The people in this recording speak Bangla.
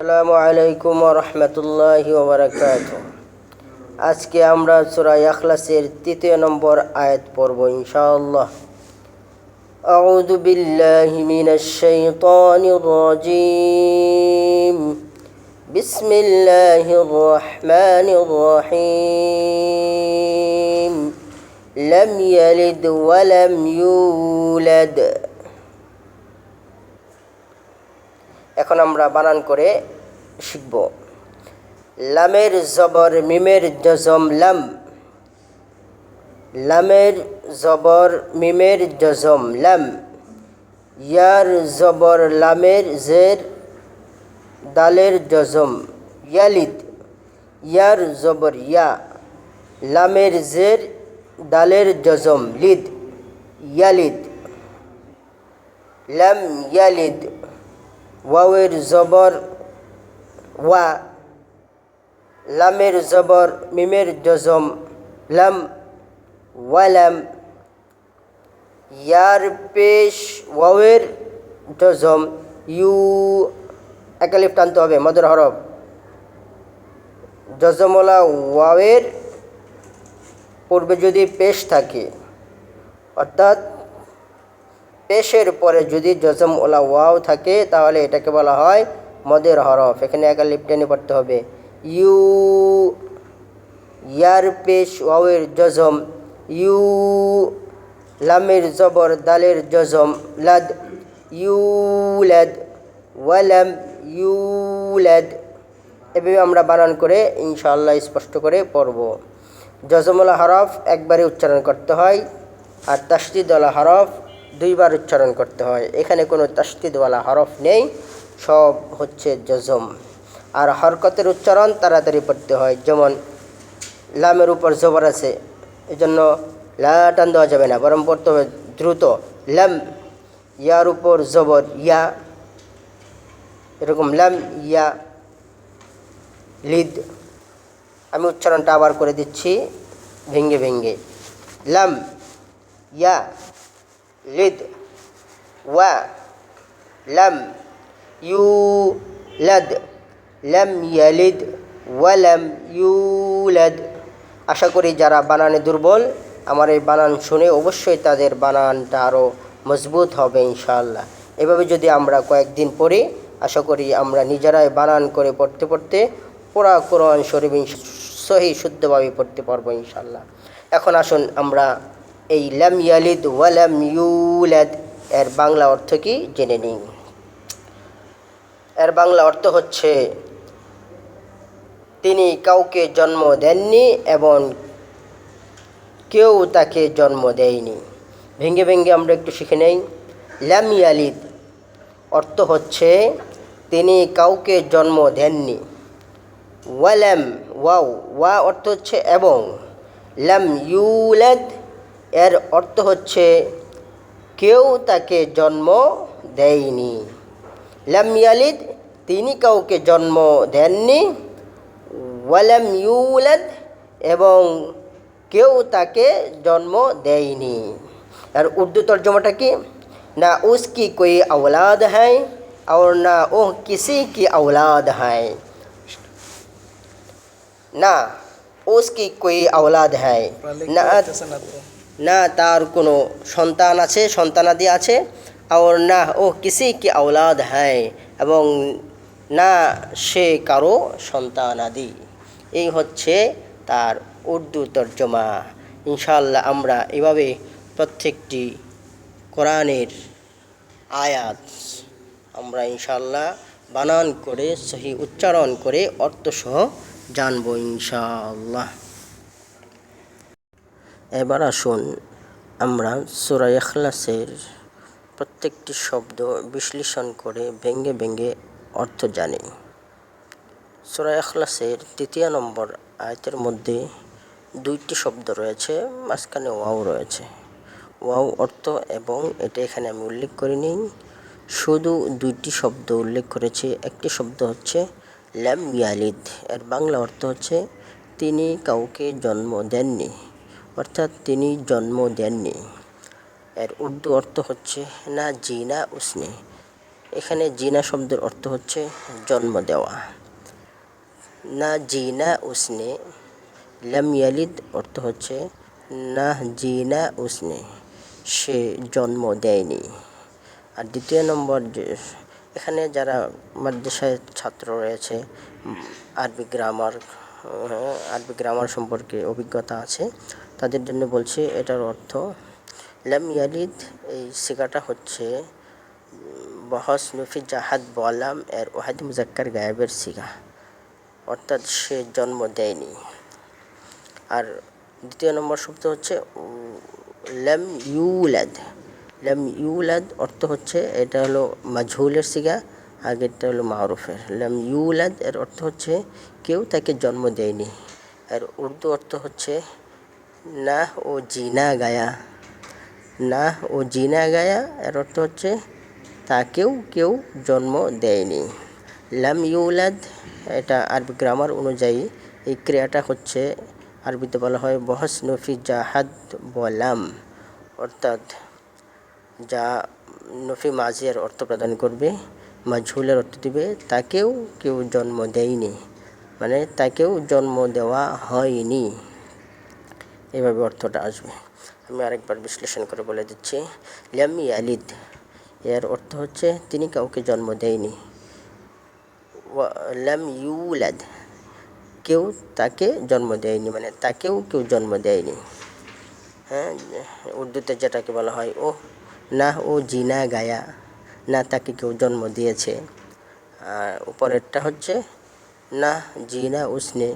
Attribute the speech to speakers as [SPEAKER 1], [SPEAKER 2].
[SPEAKER 1] আসসালামু আলাইকুম রহমতুল্লাহি ওবরাকাত আজকে আমরা সূরা ইখলাসের তৃতীয় নম্বর আয়াত পড়ব ইনশাআল্লাহ أعوذ بالله من الشيطان الرجيم بسم الله الرحمن الرحيم لم يلد ولم يولد এখন আমরা বানান করে শিখব। লামের জবর, মিমের জজম, লাম। লামের জবর, মিমের জজম, লাম। ইয়ার জবর, লামের জের, দালের জজম, ইয়ালিদ। ইয়ার জবর, ইয়া। লামের জের, দালের জজম, লিদ। ইয়ালিদ। লাম, ইয়ালিদ। ওয়াওয়ের জবর ওয়া, লামের জবর, মিমের জজম, লাম ওয়ালাম, ইয়ার পেশ ওয়াওয়ের জজম, ইউ, একালিফ টানতে হবে, মদের হরফ। জজমলা ওয়াওয়ের পূর্বে যদি পেশ থাকে, অর্থাৎ পেশের পরে যদি জজম ওলা ওয়াও থাকে, তাহলে এটাকে বলা হয় মদের হরফ। এখানে একা লিপটেনে পড়তে হবে। ইউ, ইয়ার পেশ ওয়াওয়ের জজম, ইউ, লামের জবর দালের জজম, লাদ, ইউ ইউলাদ ওয়ালাম ইউলাদ এভাবে আমরা বানান করে ইনশাআল্লাহ স্পষ্ট করে পড়ব। জজমলা হরফ একবারে উচ্চারণ করতে হয়, আর তাসদিদওয়ালা হরফ দুইবার উচ্চারণ করতে হয়। এখানে কোনো তাস্তিদওয়ালা হরফ নেই, সব হচ্ছে জজম আর হরকতের উচ্চারণ তাড়াতাড়ি পড়তে হয়, যেমন লামের উপর জবর আছে এই জন্য টান দেওয়া যাবে না, বরং পড়তে হবে দ্রুত। লাম, ইয়ার উপর জবর, ইয়া, এরকম লাম, ইয়া, লিদ। আমি উচ্চারণটা আবার করে দিচ্ছি ভেঙ্গে ভেঙ্গে লাম, ইয়া লিদ ওয়া লাম ইউলাদ লাম ইয়ালিদ ওয়ালাম ইউলাদ আশা করি যারা বানানে দুর্বল, আমার এই বানান শুনে অবশ্যই তাদের বানানটা আরও মজবুত হবে ইনশাআল্লাহ। এভাবে যদি আমরা কয়েকদিন পড়ি আশা করি আমরা নিজেরাই বানান করে পড়তে পড়তে পুরা কোরআন শরীফ সহি শুদ্ধভাবে পড়তে পারব ইনশাআল্লাহ। এখন আসুন আমরা এই ল্যাম ইয়ালিদ ওয়ালাম ইউলাদ। এর বাংলা অর্থ কি? জেনে নিই এর বাংলা অর্থ হচ্ছে, তিনি কাউকে জন্ম দেননি এবং কেউ তাকে জন্ম দেয়নি। ভেঙ্গে ভেঙ্গে আমরা একটু শিখে নেই। ল্যাম ইয়ালিদ অর্থ হচ্ছে, তিনি কাউকে জন্ম দেননি। ওয়ালাম ওয়াও, ওয়া অর্থ হচ্ছে এবং। ল্যাম ইউলাদ এর অর্থ হচ্ছে কেউ তাকে জন্ম দেয়নি লাম ইয়ালিদ তিনি কাউকে জন্ম দেননি ওয়ালাম ইউলাদ এবং কেউ তাকে জন্ম দেয়নি আর উর্দু তর্জমাটা কি না উসকি কোই औलाद है और ना ওহ किसी की औलाद है না उसकी कोई औलाद है না না তার কোনো সন্তান আছে, সন্তানাদি আছে? আর না, ও কিসি কি আওলাদ হ্যায়? এবং না সে কারও সন্তানাদি। এই হচ্ছে তার উর্দু তর্জমা। ইনশাল্লাহ আমরা এভাবে প্রত্যেকটি কোরআনের আয়াত আমরা ইনশাল্লাহ বানান করে, সহি উচ্চারণ করে অর্থসহ জানব ইনশাআল্লাহ। এবার আসুন আমরা সুরা এখলাসের প্রত্যেকটি শব্দ বিশ্লেষণ করে ভেঙ্গে ভেঙ্গে অর্থ জানি। সুরা এখলাসের তৃতীয় নম্বর আয়তের মধ্যে দুইটি শব্দ রয়েছে, মাঝখানে ওয়াও রয়েছে। ওয়াও অর্থ এবং এটা এখানে আমি উল্লেখ করিনি। শুধু দুইটি শব্দ উল্লেখ করেছি, একটি শব্দ হচ্ছে ল্যাম ইয়ালিদ, এর বাংলা অর্থ হচ্ছে তিনি কাউকে জন্ম দেননি। অর্থাৎ তিনি জন্ম দেননি। এর উর্দু অর্থ হচ্ছে না জি না উসনে। এখানে জিনা শব্দের অর্থ হচ্ছে জন্ম দেওয়া। না জিনা উসনে লাম ইয়ালিদ অর্থ হচ্ছে না জিনা উসনে, সে জন্ম দেয়নি। আর দ্বিতীয় নম্বর যে, এখানে যারা মাদ্রাসায় ছাত্র রয়েছে আরবি গ্রামার আরবি গ্রামার সম্পর্কে অভিজ্ঞতা আছে। তাদের জন্য বলছি এটার অর্থ, লাম ইয়ালিদ এই শিকাটা হচ্ছে, বহস নফি জাহাদ বলাম এর ওয়াহিদ মুজাক্কার গায়েবের সিগা অর্থাৎ সে জন্ম দেয়নি। আর দ্বিতীয় নম্বর শব্দ হচ্ছে, লেম ইউলাদ লেম ইউলাদ অর্থ হচ্ছে, এটা হলো মাঝহুলের সিগা আগেরটা হলো মারুফের লেম ইউলাদ, এর অর্থ হচ্ছে কেউ তাকে জন্ম দেয়নি। আর উর্দু অর্থ হচ্ছে না ও জিনা গায়া। না ও জিনা গায়া, এর অর্থ হচ্ছে তাকেও কেউ জন্ম দেয়নি। লাম ইউলাদ, এটা আরবি গ্রামার অনুযায়ী এই ক্রিয়াটা হচ্ছে, আরবিতে বলা হয় বহস নফি জাহাদ বলাম। অর্থাৎ যা নফি মাজিয়ার অর্থ প্রদান করবে। মাঝহুলের অর্থ দিবে, তাকেও কেউ জন্ম দেয়নি। মানে তাকেও জন্ম দেওয়া হয়নি। এভাবে অর্থটা আসবে। আমি আরেকবার বিশ্লেষণ করে বলে দিচ্ছি। ল্যামি আলিদ এর অর্থ হচ্ছে তিনি কাউকে জন্ম দেয়নি। ল্যাম ইউলাদ, কেউ তাকে জন্ম দেয়নি। মানে তাকেও কেউ জন্ম দেয়নি। হ্যাঁ উর্দুতে যেটাকে বলা হয় ও না ও জিনা গায়া। না তাকে কেউ জন্ম দিয়েছে। আর উপরেরটা হচ্ছে না জিনা উসনে